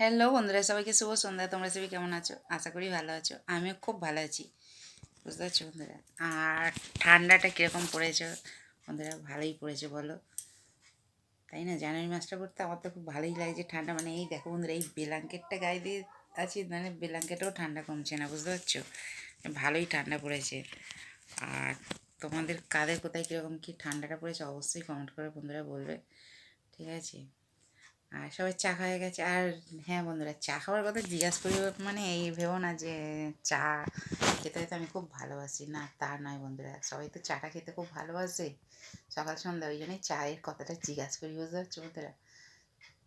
Hello বন্ধুরা, সবাইকে শুভ সন্ধ্যা। তোমরা সবাই কেমন আছো? আশা করি ভালো আছো। আমিও খুব ভালো আছি। বুঝতে পারছ বন্ধুরা? আর ঠান্ডাটা কীরকম পড়েছে? বন্ধুরা, ভালোই পড়েছে বলো। তাই না? জানুয়ারি মাসটা পড়তে আমার তো খুব ভালোই লাগছে ঠান্ডা। মানে এই দেখো বন্ধুরা, এই ব্ল্যাঙ্কেটটা গায়ে দিয়ে আছি মানে ব্ল্যাঙ্কেটেও ঠান্ডা কমছে না, বুঝতে পারছ? ভালোই ঠান্ডা পড়েছে। আর তোমাদের কাদের কোথায় কীরকম কী ঠান্ডাটা পড়েছে অবশ্যই কমেন্ট করে বন্ধুরা বলবে। ঠিক আছে? আর সবাই চা খাওয়া গেছে। আর হ্যাঁ বন্ধুরা, চা খাওয়ার কথা জিজ্ঞাসা করি মানে এই ভেবো না যে চা খেতে খেতে আমি খুব ভালোবাসি। না, তা নয় বন্ধুরা, সবাই তো চাটা খেতে খুব ভালোবাসে। সকাল, সন্ধ্যা, ওই জন্যই চায়ের কথাটা জিজ্ঞাসা করি, বুঝতে পারছ বন্ধুরা?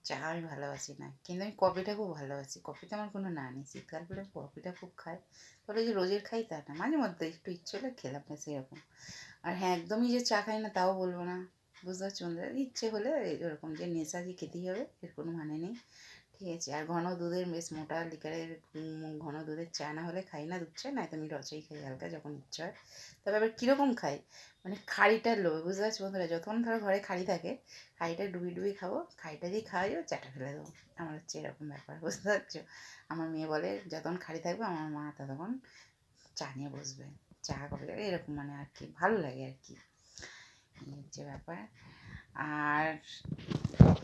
চা আমি ভালোবাসি না, কিন্তু আমি কফিটা খুব ভালোবাসি। কফিতে আমার কোনো না নেই, শীতকাল পরে কফিটা খুব খাই। তবে যে রোজের খাই তা না, মাঝে মধ্যে একটু ইচ্ছে হলে খেলাম না সেরকম। আর হ্যাঁ একদমই যে চা খাই না, তাও বলব না। বুঝতে পারছি বন্ধুরা ইচ্ছে হলে এরকম যে নেশা যে খেতেই হবে, এর কোনো মানে নেই। ঠিক আছে, আর ঘন দুধের বেশ মোটা লিকারের ঘন দুধের চা না হলে খাই না, দুধ চা না আমি রচই খাই হালকা যখন ইচ্ছা হয়। তবে আবার কীরকম খাই? মানে খাড়িটার লোভে, বুঝতে পারছি বন্ধুরা, যতক্ষণ ধরো ঘরে খাড়ি থাকে, খাড়িটা ডুবি ডুবি খাব, খাড়িটা দিয়ে খাওয়াই যাব চাটা ফেলে দেবো। আমার হচ্ছে এরকম ব্যাপার, বুঝতে পারছ? আমার মেয়ে বলে, যতক্ষণ খাড়ি থাকবে, আমার মা ততক্ষণ চা নিয়ে বসবে। চা করবে এরকম মানে আর কি, ভালো লাগে আর কি। হচ্ছে ব্যাপার। আর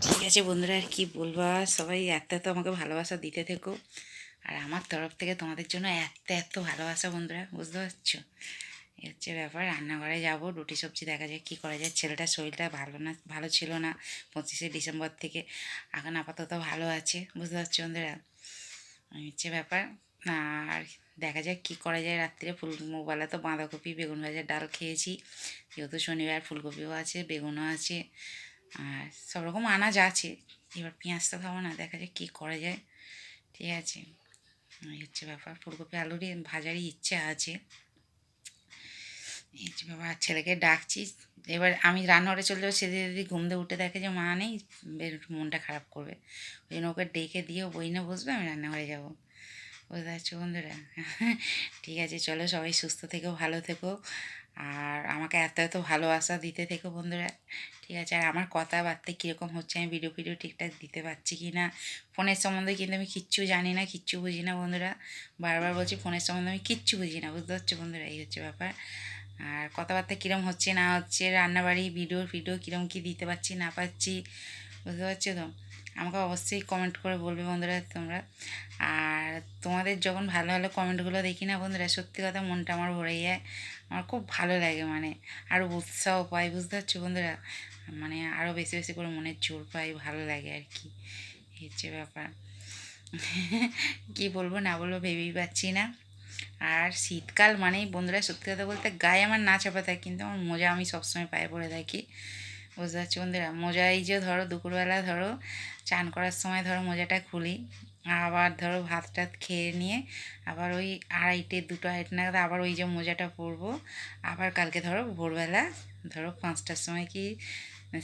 ঠিক আছে বন্ধুরা, আর কি বলবা? সবাই এত এত আমাকে ভালোবাসা দিতে থেকো। আর আমার তরফ থেকে তোমাদের জন্য এত এত ভালোবাসা বন্ধুরা, বুঝতে পারছ? এই হচ্ছে ব্যাপার, রান্নাঘরে যাব, রুটি সবজি দেখা যায় কী করা যায়। ছেলেটার শরীরটা ভালো না, ভালো ছিল না পঁচিশে ডিসেম্বর থেকে, এখন আপাতত ভালো আছে, বুঝতে পারছ বন্ধুরা? হচ্ছে ব্যাপার। আর দেখা যাক কী করা যায় রাত্রে। ফুলবেলা তো বাঁধাকপি, বেগুন ভাজার ডাল খেয়েছি। যেহেতু শনিবার ফুলকপিও আছে, বেগুনও আছে, আর সব রকম আনাজ আছে। এবার পেঁয়াজ তো খাব না, দেখা যাক কী করা যায়। ঠিক আছে, এই হচ্ছে ব্যাপার। ফুলকপি, আলুরই ভাজারই ইচ্ছা আছে। এই ব্যাপার ছেলেকে ডাকছি। এবার আমি রান্নাঘরে চলে যাব সে যদি ঘুম দিয়ে উঠে দেখে যে মা নেই মনটা খারাপ করবে। ওই জন্য ওকে ডেকে দিয়ে বই না বসবে, আমি রান্নাঘরে যাব। বুঝতে পারছ বন্ধুরা। ঠিক আছে, চলো সবাই সুস্থ থেকো, ভালো থেকো। আর আমাকে এত এত ভালোবাসা দিতে থেকো বন্ধুরা। ঠিক আছে, আর আমার কথাবার্তা কীরকম হচ্ছে, আমি ভিডিও ফিডিও ঠিকঠাক দিতে পারছি কি না? ফোনের সম্বন্ধে কিন্তু আমি কিচ্ছু জানি না, কিচ্ছু বুঝি না বন্ধুরা। বারবার বলছি ফোনের সম্বন্ধে আমি কিচ্ছু বুঝি না, বুঝতে পারছ বন্ধুরা? এই হচ্ছে ব্যাপার। আর কথাবার্তা কীরকম হচ্ছে, না হচ্ছে, রান্নাবাড়ি ভিডিও ফিডিও কীরকম কী দিতে পারছি, না পাচ্ছি বুঝতে পারছ তো? আমাকে অবশ্যই কমেন্ট করে বলবে বন্ধুরা তোমরা। আর তোমাদের যখন ভালো ভালো কমেন্টগুলো দেখি না বন্ধুরা, সত্যি কথা মনটা আমার ভরে যায়। আমার খুব ভালো লাগে মানে। আরও উৎসাহ পাই, বুঝতে পারছ বন্ধুরা? মানে আরও বেশি বেশি করে মনের জোর পাই, ভালো লাগে আর কি। হচ্ছে ব্যাপার। কি বলব, না বলব ভেবেই পাচ্ছি না। আর শীতকাল মানেই বন্ধুরা সত্যি কথা বলতে গায়ে আমার না চাপা থাকে, কিন্তু আমার মজা আমি সবসময় পায়ে পড়ে থাকি। বুঝতে পারছি বন্ধুরা? মোজা এই যে ধরো, দুপুরবেলা ধরো, চান করার সময় ধরো মোজাটা খুলি। আবার ধরো ভাত টাত খেয়ে নিয়ে আবার ওই আড়াইটে, দুটো আড়াইটে নাগাদ আবার ওই যে মোজাটা পরবো। আবার কালকে ধরো ভোরবেলা ধরো পাঁচটার সময় কি,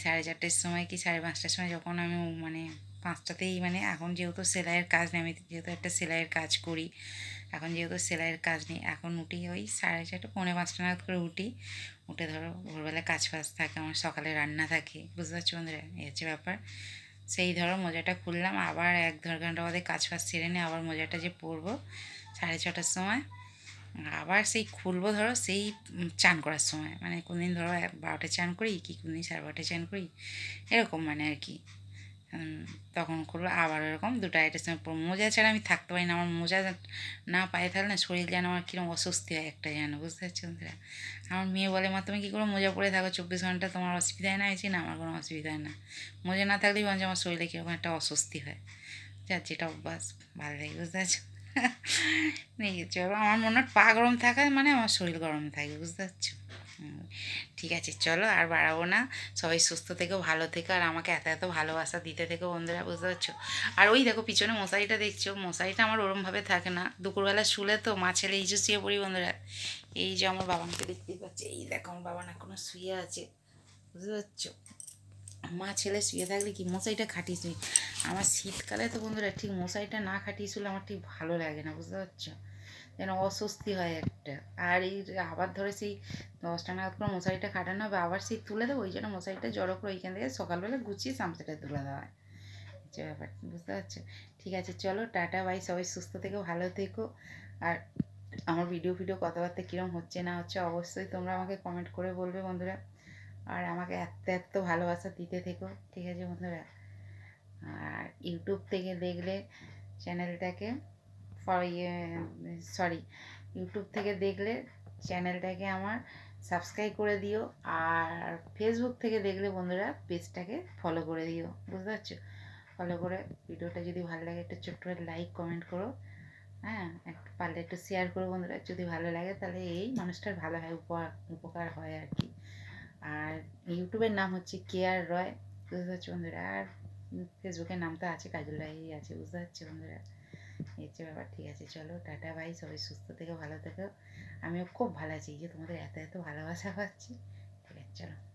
সাড়ে চারটের সময় কি, সাড়ে পাঁচটার সময় যখন আমি মানে পাঁচটাতেই মানে এখন যেহেতু সেলাইয়ের কাজ নেই, আমি যেহেতু একটা সেলাইয়ের কাজ করি, এখন যেহেতু সেলাইয়ের কাজ নেই, এখন উঠি ওই সাড়ে চারটে, পৌনে পাঁচটা নাগাদ করে উঠি। উঠে ধরো ভোরবেলা কাজ ফাজ থাকে, আমার সকালে রান্না থাকে, বুঝতে পারছ বন্ধুরা? এই হচ্ছে ব্যাপার। সেই ধরো মোজাটা খুললাম, আবার এক দেড় ঘণ্টা বাদে কাজ ফাজ সেরে নিয়ে আবার মোজাটা যে পরবো সাড়ে ছটার সময়, আবার সেই খুলবো ধরো সেই চান করার সময় মানে কোনদিন ধরো বারোটায় চান করি, কি কোনদিন সাড়ে বারোটায় চান করি, এরকম মানে আর কি। তখন করব। আবার এরকম দুটো সময় মোজা ছাড়া আমি থাকতে পারি না। আমার মোজা না পায়ে থাকলে না শরীর যেন আমার কীরকম অস্বস্তি হয় একটা যেন, বুঝতে পারছি বন্ধুরা? আমার মেয়ে বলে, মা, তুমি কী করে মোজা পরে থাকো? চব্বিশ ঘণ্টা তোমার অসুবিধা না হয়েছে? না, আমার কোনো অসুবিধা হয় না। মোজা না থাকলেই বলছে আমার শরীরে কীরকম একটা অস্বস্তি হয়। যার যেটা অভ্যাস। ভালো লাগে, বুঝতে পারছ নিয়ে চলো আমার মনে হয় পা গরম থাকায় মানে আমার শরীর গরম থাকে, বুঝতে পারছ ঠিক আছে, চলো আর বাড়াবো না। সবাই সুস্থ থেকো, ভালো থেকো, আর আমাকে এত এত ভালোবাসা দিতে থেকো বন্ধুরা, বুঝতে পারছ? আর ওই দেখো পিছনে মশারিটা দেখছ? মশারিটা আমার ওরমভাবে থাকে না। দুপুরবেলা শুলে তো মা ছেলে এই যে শুয়ে পড়ি বন্ধুরা। এই যে আমার বাবানকে দেখতেই পাচ্ছি। এই দেখো আমার বাবা না কোনো শুয়ে আছে, বুঝতে পারছ? মা ছেলে শুয়ে থাকলে কি? মশারিটা খাটিয়ে শুই আমার শীতকালে তো বন্ধুরা ঠিক মশারিটা না খাটিয়ে শুলে আমার ঠিক ভালো লাগে না, বুঝতে পারছ? যেন অস্বস্তি হয় একটা। আর এই আবার ধরে সেই দশটা নাগাদ করে মশারিটা খাটানো হবে, আবার সেই তুলে দেবো, ওই জন্য মশারিটা জড়ো করে ওইখান থেকে সকালবেলা গুছিয়ে সামসেটা তুলে দেওয়া হয়। হচ্ছে ব্যাপার, বুঝতে পারছ? ঠিক আছে, চলো, টাটা, বাই, সবাই সুস্থ থেকো, ভালো থেকো। আর আমার ভিডিও ভিডিও কথাবার্তা কীরকম হচ্ছে না হচ্ছে অবশ্যই তোমরা আমাকে কমেন্ট করে বলবে বন্ধুরা। আর আমাকে এত এত ভালোবাসা দিতে থেকো, ঠিক আছে বন্ধুরা? আর ইউটিউব থেকে দেখলে চ্যানেলটাকে সরি ইউটিউব থেকে দেখলে চ্যানেলটাকে আমার সাবস্ক্রাইব করে দিও আর ফেসবুক থেকে দেখলে বন্ধুরা পেজটাকে ফলো করে দিও, বুঝতে পারছ? ফলো করে ভিডিওটা যদি ভালো লাগে একটা ছোট্ট করে লাইক কমেন্ট করো হ্যাঁ? একটু পারলে একটু শেয়ার করো বন্ধুরা, যদি ভালো লাগে তাহলে এই মানুষটার ভালো হয় উপকার উপকার হয় আর কি। আর ইউটিউবের নাম হচ্ছে কেয়ার রয় বুঝতে পারছ বন্ধুরা? আর ফেসবুকের নাম তো আছে, কাজল রায়ই আছে, বুঝতে পারছ বন্ধুরা? এই হচ্ছে ব্যাপার, ঠিক আছে, চলো, টাটা ভাই সবাই সুস্থ থেকে, ভালো থেকো। আমিও খুব ভালো আছি যে তোমাদের এত এত ভালোবাসা পাচ্ছি। ঠিক আছে, চলো।